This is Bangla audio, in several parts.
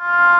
you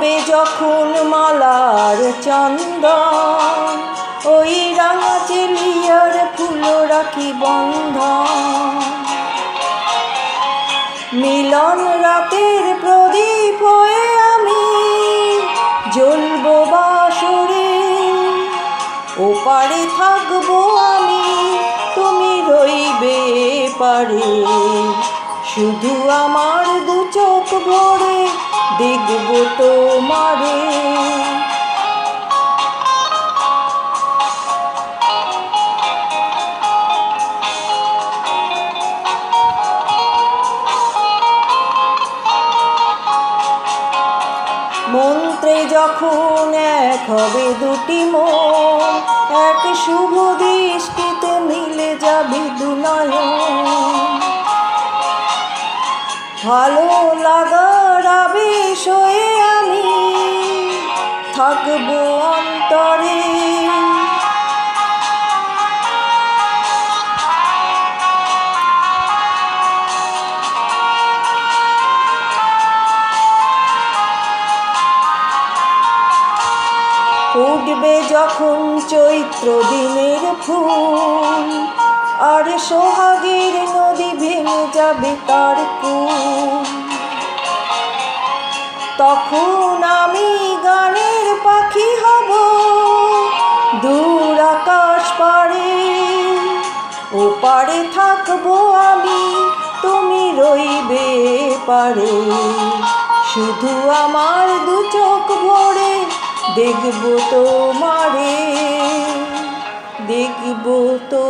পড়বে যখন মালার চন্দন। ওই রাঙা চেলিয়ার ফুল রাখি বন্ধন। মিলন রাতের প্রদীপ হয়ে আমি জ্বলব বাসরে ওপারে থাকব আমি, তুমি রইবে পারে। শুধু আমার দু চোখ ভরে দেখব তোমারে। মন্ত্রে যখন এক হবে দুটি মন এক শুভ দৃষ্টিতে মিলে যাবে দুনয়ন ভালো লাগার হয়ে আমি থাকব অন্তরে। ফুটবে যখন চৈত্র দিনের ফুল আর সোহাগের নদী ভেঙে যাবে তার তখন আমি গানের পাখি হব, দূর আকাশ পারে ও পারে থাকব আমি, তুমি রইবে পারে শুধু আমার দু চোখ ভরে দেখব তোমারে, দেখব তো